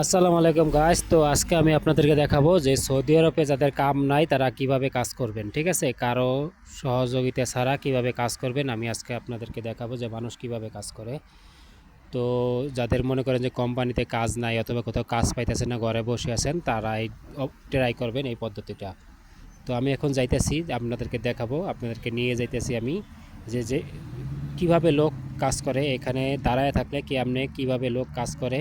আসসালামু আলাইকুম গাইস তো আজকে আমি আপনাদেরকে দেখাবো যে সৌদি আরবে যাদের কাম নাই, তারা কীভাবে কাজ করবেন, ঠিক আছে? কারও সহযোগিতা ছাড়া কীভাবে কাজ করবেন, আমি আজকে আপনাদেরকে দেখাবো যে মানুষ কীভাবে কাজ করে। তো যাদের মনে করেন যে কোম্পানিতে কাজ নাই অথবা কোথাও কাজ পাইতেছেন না, ঘরে বসে আছেন তারা এই ট্রাই করবেন এই পদ্ধতিটা। তো আমি এখন যাইতেছি, আপনাদেরকে দেখাবো, আপনাদেরকে নিয়ে যাইতেছি আমি যে যে কীভাবে লোক কাজ করে, এখানে দাঁড়ায় থাকলে কি আপনি কীভাবে লোক কাজ করে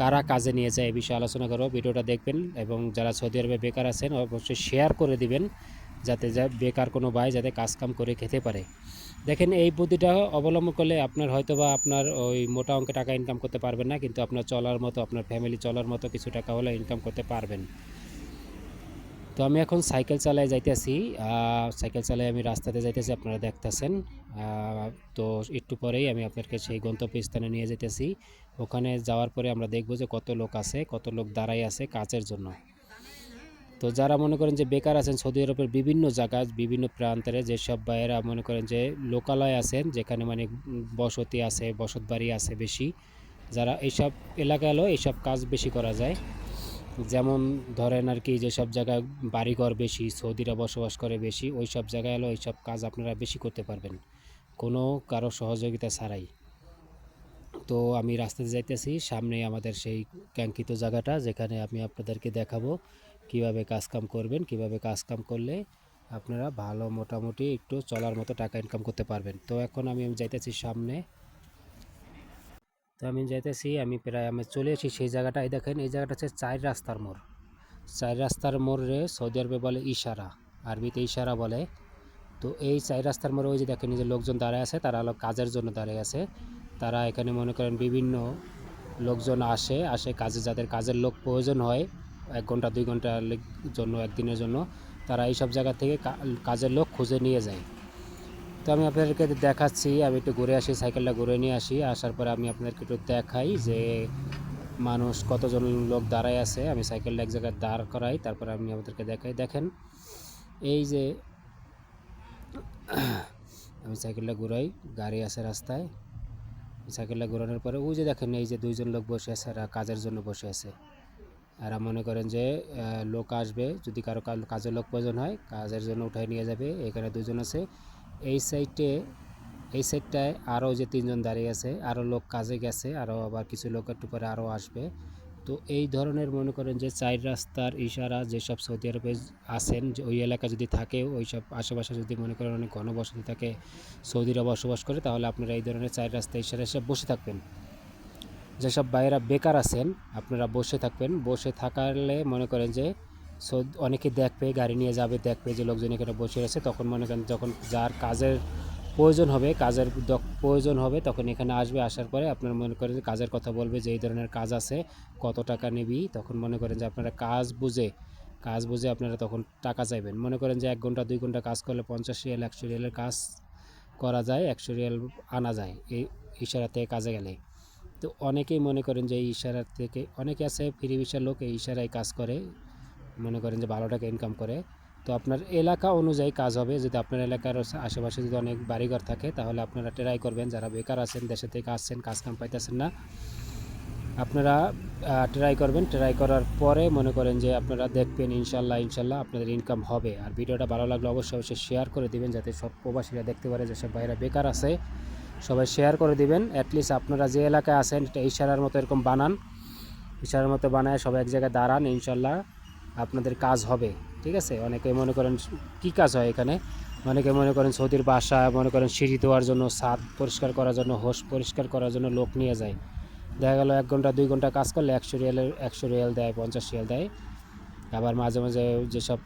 কারা কাজে নিয়ে যায় এই বিষয়ে আলোচনা করব। ভিডিওটা দেখবেন এবং যারা সৌদি আরবে বেকার আছেন, অবশ্যই শেয়ার করে দিবেন যাতে যা বেকার কোনো ভাই যাতে কাজকাম করে খেতে পারে। দেখেন, এই বুদ্ধিটা অবলম্বন করলে আপনার হয়তো বা আপনার ওই মোটা অঙ্কে টাকা ইনকাম করতে পারবেন না, কিন্তু আপনার চলার মতো, আপনার ফ্যামিলি চলার মতো কিছু টাকা হলে ইনকাম করতে পারবেন। তো আমি এখন সাইকেল চালায় যাইতেছি সাইকেল চালায় আমি রাস্তাতে যাইতেছি, আপনারা দেখতেছেন। তো একটু পরেই আমি আপনাকে সেই গন্তব্যস্থানে নিয়ে যেতেছি ওখানে যাওয়ার পরে আমরা দেখব যে কত লোক আছে, কত লোক দাঁড়াই আছে কাজের জন্য। তো যারা মনে করেন যে বেকার আছেন, সৌদি আরবের বিভিন্ন জায়গা, বিভিন্ন প্রান্তরে যেসব ভাইয়েরা মনে করেন যে লোকালয় আছেন, যেখানে মানে বসতি আছে বসত বাড়ি আছে বেশি, যারা এইসব এলাকা এলো, এইসব কাজ বেশি করা যায়। যেমন ধরেন আর কি, যেসব জায়গায় বাড়িঘর বেশি, সৌদিরা বসবাস করে বেশি ওই সব জায়গায় এলো, এইসব কাজ আপনারা বেশি করতে পারবেন। কোনো কারও সহযোগিতা ছাড়াই। তো আমি রাস্তাতে যাইতেছি, সামনে আমাদের সেই কাঙ্ক্ষিত জায়গাটা, যেখানে আমি আপনাদেরকে দেখাবো কীভাবে কাজকাম করবেন, কীভাবে কাজকাম করলে আপনারা ভালো মোটামুটি একটু চলার মতো টাকা ইনকাম করতে পারবেন। তো এখন আমি যাইতেছি সামনে। তো আমি যাইতেছি, আমি প্রায় আমি চলে এসেছি সেই জায়গাটা এই দেখেন, এই জায়গাটা হচ্ছে চার রাস্তার মোড়। চার রাস্তার মোড়ে সৌদি আরবে বলে ইশারা, আরবিতে ইশারা বলে। তো এই চার রাস্তার মোড়ে ওই যে দেখেন যে লোকজন দাঁড়ায় আছে, তারা হলো কাজের জন্য দাঁড়িয়ে আছে। তারা এখানে মনে করেন বিভিন্ন লোকজন আসে আসে কাজে, যাদের কাজের লোক প্রয়োজন হয়, এক ঘণ্টা, দুই ঘণ্টার জন্য, একদিনের জন্য, তারা এই সব জায়গা থেকে কাজের লোক খুঁজে নিয়ে যায়। তো আমি আপনাদেরকে দেখাচ্ছি, আমি একটু ঘুরে আসি, সাইকেলটা ঘুরে নিয়ে আসি। আসার পরে আমি আপনাদেরকে একটু দেখাই যে মানুষ কতজন লোক দাঁড়ায় আছে। আমি সাইকেলটা এক জায়গায় দাঁড় করাই, তারপরে আমি আপনাদেরকে দেখাই। দেখেন, এই যে আমি সাইকেলটা ঘুরাই, গাড়ি আছে রাস্তায়। সাইকেলটা ঘোরানোর পরে ওই যে দেখেন, এই যে দুইজন লোক বসে আছে, এরা কাজের জন্য বসে আছে। এরা মনে করেন যে লোক আসবে, যদি কারও কাজের লোক প্রয়োজন হয়, কাজের জন্য উঠাই নিয়ে যাবে। এখানে দুজন আছে। এই সাইডে, এই সাইডটায় আরও যে তিনজন দাঁড়িয়ে আছে আরও লোক কাজে গেছে আরও আবার কিছু লোক একটু পরে আরও আসবে। তো এই ধরনের মনে করেন যে চার রাস্তার ইশারা যেসব সৌদি আরবে আছেন, যে ওই এলাকা যদি থাকে ওই সব আশেপাশে যদি মনে করেন অনেক ঘনবসতি থাকে, সৌদিরা বসবাস করে, তাহলে আপনারা এই ধরনের চার রাস্তা ইশারা এসে বসে থাকবেন। যেসব বাইরা বেকার আছেন, আপনারা বসে থাকবেন। বসে থাকালে মনে করেন যে অনেকে দেখবে, গাড়ি নিয়ে যাবে, দেখবে যে লোকজন এখানে বসে আছে তখন মনে করেন যখন যার কাজের প্রয়োজন হবে, কাজের প্রয়োজন হবে, তখন এখানে আসবে, আসার পরে আপনার মনে করেন যে কাজের কথা বলবে যে এই ধরনের কাজ আছে, কত টাকা নিবি? তখন মনে করেন যে আপনারা কাজ বুঝে কাজ বুঝে আপনারা তখন টাকা চাইবেন। মনে করেন যে এক ঘণ্টা, দুই ঘণ্টা কাজ করলে পঞ্চাশ রিয়াল, একশো রিয়ালের কাজ করা যায়, একশো রিয়াল আনা যায়, এই ইশারা থেকে কাজে গেলে। তো অনেকেই মনে করেন যে এই ইশারার থেকে, অনেকে আছে ফ্রি ভিসার লোক এই ইশারায় কাজ করে মনে করেন যে ভালো টাকা ইনকাম করে। তো আপনার এলাকা অনুযায়ী কাজ হবে। যদি আপনার এলাকার আশেপাশে যদি অনেক বাড়িঘর থাকে, তাহলে আপনারা ট্রাই করবেন। যারা বেকার আছেন দেশে থেকে আসছেন, কাজ কাম পাইতেছেন না, আপনারা ট্রাই করবেন। ট্রাই করার পরে মনে করেন যে আপনারা দেখবেন ইনশাল্লাহ ইনশাল্লাহ আপনাদের ইনকাম হবে। আর ভিডিওটা ভালো লাগলে অবশ্যই অবশ্যই শেয়ার করে দিবেন, যাতে সব প্রবাসীরা দেখতে পারে যেসব বাইরে বেকার আছে। সবাই শেয়ার করে দিবেন। অ্যাটলিস্ট আপনারা যে এলাকায় আছেন, এটা ইশারার মতো এরকম বানান। ইশারার মতো বানায় সবাই এক জায়গায় দাঁড়ান, ইনশাল্লাহ। আপনাদের কাজ হবে, ঠিক আছে? অনেকে মনে করেন কি কাজ হয় এখানে? অনেকে মনে করেন সৌদির বাসা, মনে করেন সিঁড়ি দেওয়ার জন্য, ছাদ পরিষ্কার করার জন্য, হোস পরিষ্কার করার জন্য লোক নিয়ে যায়। দেখা গেলো এক ঘণ্টা, দুই ঘণ্টা কাজ করলে একশো রিয়ালের, একশো রিয়াল দেয়, পঞ্চাশ রিয়াল দেয়। আবার মাঝে মাঝে যেসব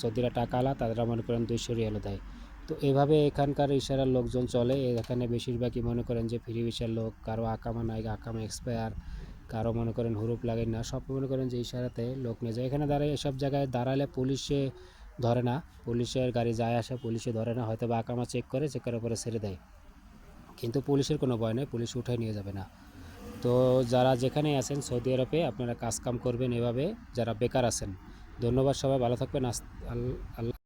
সৌদিরা টাকা আলা তারা মনে করেন দুইশো রিয়ালও দেয়। তো এভাবে এখানকার ইশারার লোকজন চলে। এখানে বেশিরভাগই মনে করেন যে ফ্রি ভিসার লোক, কারও আকামা নাই, আকামা এক্সপায়ার কারও মনে করেন হুরুপ লাগে না, সব মনে করেন যে ইশারাতে লোক নিয়ে যায়। এখানে দাঁড়ায় এসব জায়গায় দাঁড়ালে পুলিশে ধরে না, পুলিশের গাড়ি যায় আসে, পুলিশে ধরে না, হয়তো বা আকামা চেক করে চেক করার পরে ছেড়ে দেয়। কিন্তু পুলিশের কোনো ভয় নেই, পুলিশ উঠে নিয়ে যাবে না। তো যারা যেখানেই আছেন সৌদি আরবে, আপনারা কাজ কাম করবেন এভাবে, যারা বেকার আছেন। ধন্যবাদ সবাই, ভালো থাকবেন আল্লাহ